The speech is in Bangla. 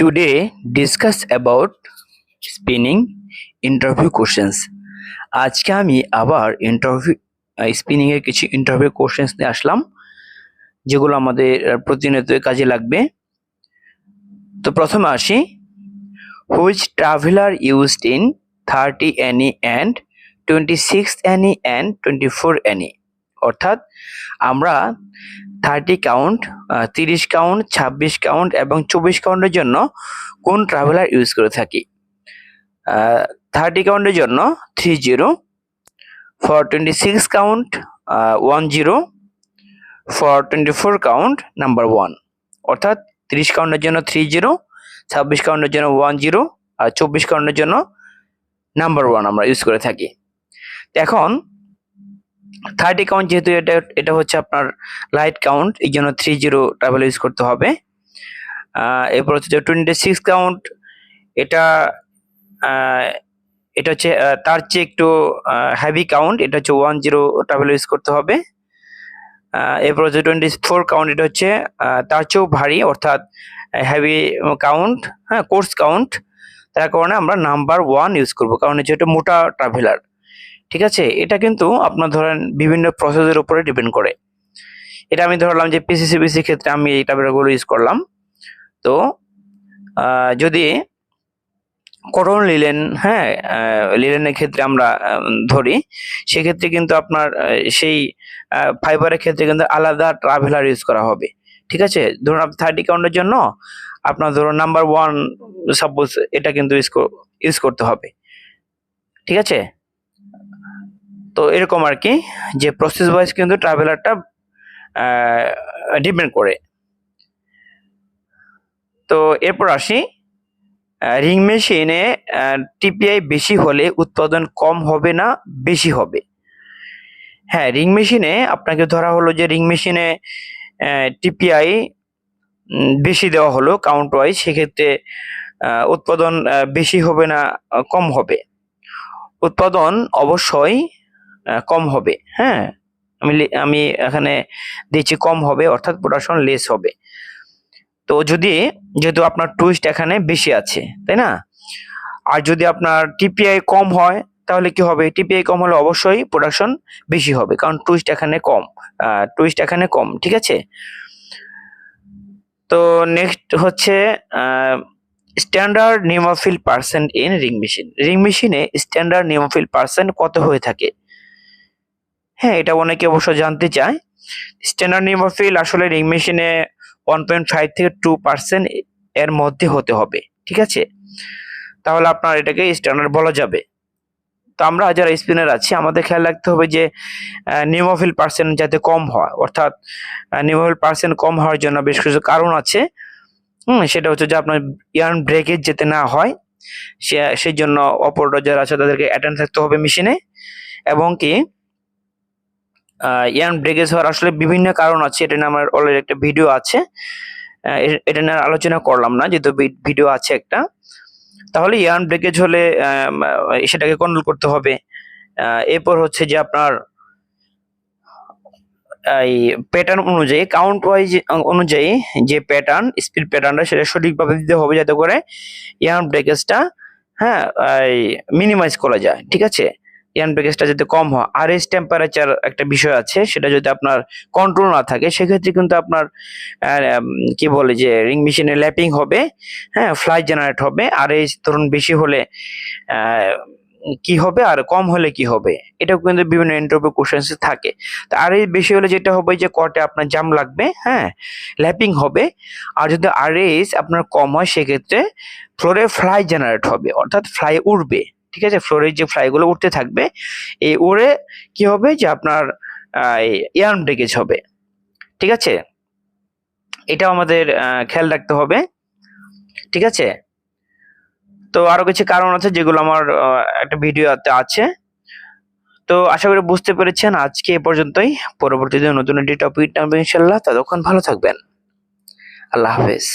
Today, discuss about spinning interview questions. আজকে আমি আবার ইন্টারভিউ স্পিনিং এর কিছু ইন্টারভিউ কোশ্চেন্স নিয়ে আসলাম, যেগুলো আমাদের প্রতিনিয়ত কাজে লাগবে তো প্রথমে আসি which traveller used in thirty N E and twenty six N E and twenty four N E অর্থাৎ, আমরা থার্টি কাউন্ট তিরিশ কাউন্ট ছাব্বিশ কাউন্ট এবং চব্বিশ কাউন্টের জন্য কোন ট্রাভেলার ইউজ করে থাকি? থার্টি কাউন্টের জন্য three zero for twenty six count one zero for twenty four count number one অর্থাৎ তিরিশ কাউন্টের জন্য থ্রি জিরো ছাব্বিশ কাউন্টের জন্য ওয়ান জিরো আর চব্বিশ কাউন্টের জন্য নাম্বার ওয়ান আমরা ইউজ করে থাকি। এখন থার্টি কাউন্ট যেহেতু এটা এটা হচ্ছে আপনার লাইট কাউন্ট এই জন্য থ্রি জিরো ট্রাভেল ইউজ করতে হবে। এরপর হচ্ছে টোয়েন্টি সিক্স কাউন্ট এটা এটা হচ্ছে তার চেয়ে একটু হেভি কাউন্ট এটা হচ্ছে ওয়ান জিরো ট্রাভেল ইউজ করতে হবে। এরপর হচ্ছে টোয়েন্টি ফোর কাউন্ট এটা হচ্ছে তার চেয়েও ভারী, অর্থাৎ হেভি কাউন্ট হ্যাঁ কোর্স কাউন্ট তার কারণে আমরা নাম্বার ওয়ান ইউজ করব, কারণ হচ্ছে এটা মোটা ট্রাভেলার ঠিক আছে? এটা কিন্তু আপনার ধরেন বিভিন্ন প্রসেসের উপরে ডিপেন্ড করে। এটা আমি ধরলাম যে পিসিসিবিসি ক্ষেত্রে আমি এই ট্রাভেলারগুলো ইউজ করলাম। তো যদি করন লিলেন হ্যাঁ লিলেনের ক্ষেত্রে আমরা ধরি, সেক্ষেত্রে কিন্তু আপনার সেই ফাইবারের ক্ষেত্রে কিন্তু আলাদা ট্রাভেলার ইউজ করা হবে। ঠিক আছে? ধরুন আপনি থার্টি কাউন্টের জন্য আপনার ধরুন নাম্বার ওয়ান সাপোজ এটা কিন্তু ইউজ ইউজ করতে হবে। ঠিক আছে? তো এরকম আর কি, যে প্রসেস ওয়াইজ কিন্তু ট্রাভেলারটা ডিপেন্ড করে। তো এরপর আসি রিং মেশিনে টিপিআই বেশি হলে উৎপাদন কম হবে না বেশি হবে? হ্যাঁ রিং মেশিনে আপনাকে ধরা হলো যে রিং মেশিনে টিপিআই বেশি দেওয়া হলো কাউন্ট ওয়াইজ সেক্ষেত্রে উৎপাদন বেশি হবে না, কম হবে। উৎপাদন অবশ্যই কম হবে হ্যাঁ? আমি আমি এখানে দিচ্ছি কম হবে, অর্থাৎ প্রোডাকশন লেস হবে। তো যদি, যেহেতু আপনার টুইস্ট এখানে বেশি আছে, তাই না? আর যদি আপনার টিপিআই কম হয়, তাহলে কি হবে? টিপিআই কম হলে অবশ্যই প্রোডাকশন বেশি হবে, কারণ টুইস্ট এখানে কম টুইস্ট এখানে কম, ঠিক আছে? তো নেক্সট হচ্ছে standard pneumafil percent in ring machine ring মেশিনে স্ট্যান্ডার্ড নিউমোফিল পার্সেন্ট কত হয়ে থাকে? হ্যাঁ এটা অনেকে অবশ্য জানতে চায়। স্ট্যান্ডার্ড নিউমোফিল আসলে রিং মেশিনে ওয়ান পয়েন্ট ফাইভ থেকে টু পার্সেন্ট এর মধ্যে হতে হবে, ঠিক আছে? তাহলে আপনার এটাকে স্ট্যান্ডার্ড বলা যাবে। তো আমরা যারা স্পিনার আছি, আমাদের খেয়াল রাখতে হবে যে নিউমোফিল পার্সেন্ট যাতে কম হয়, অর্থাৎ নিউমোফিল পার্সেন্ট কম হওয়ার জন্য বেশ কিছু কারণ আছে। হুম, সেটা হচ্ছে যে আপনার ইয়ার্ন ব্রেকেজ যেতে না হয়, সে সেই জন্য অপারেটর যারা আছে তাদেরকে অ্যাটেন্ড থাকতে হবে মেশিনে এবং কি ইয়ার্ন ব্রেকেজ হওয়ার আসলে বিভিন্ন কারণ আছে, এটা নিয়ে আমার অলরেডি একটা ভিডিও আছে। এটা নিয়ে আলোচনা করলাম না, যেহেতু ভিডিও আছে একটা। তাহলে ইয়ার্ন ব্রেকেজ হলে সেটাকে কন্ট্রোল করতে হবে। এরপর হচ্ছে যে আপনার, এই প্যাটার্ন অনুযায়ী কাউন্ট ওয়াইজ অনুযায়ী যে প্যাটার্ন স্পিড প্যাটার্নটা সেটা সঠিকভাবে দিতে হবে যাতে করে ইয়ার্ন ব্রেকেজটা হ্যাঁ মিনিমাইজ করা যায়, ঠিক আছে? ইয়ার্ন ব্রেকেজটা যাতে কম হয় আর এস টেম্পারেচার একটা বিষয় আছে, সেটা যদি আপনার কন্ট্রোল না থাকে, সেক্ষেত্রে কিন্তু আপনার কি বলে যে রিং মেশিনে ল্যাপিং হবে হ্যাঁ ফ্লাই জেনারেট হবে আর এই ধরুন বেশি হলে কি হবে আর কম হলে কি হবে, এটাও কিন্তু বিভিন্ন ইন্টারভিউ কোশ্চেন্স থাকে। তো আর এই বেশি হলে যেটা হবে যে, কটে আপনার জাম লাগবে হ্যাঁ ল্যাপিং হবে, আর যদি আর এস আপনার কম হয়, সেক্ষেত্রে ফ্লোরে ফ্লাই জেনারেট হবে, অর্থাৎ ফ্লাই উড়বে। ঠিক আছে? ফ্লোরের যে ফ্লাইগুলো উঠতে থাকবে এই উড়ে কি হবে? যে আপনার ইয়ার্ন ব্রেকেজ হবে। ঠিক আছে? এটাও আমাদের খেয়াল রাখতে হবে। ঠিক আছে? তো আরও কিছু কারণ আছে যেগুলো আমার একটা ভিডিওতে আছে। তো আশা করি বুঝতে পেরেছেন। আজকে এ পর্যন্তই। পরবর্তীতে নতুন একটি টপিক টানবো ইনশাল্লাহ ততক্ষণ ভালো থাকবেন। আল্লাহ হাফেজ।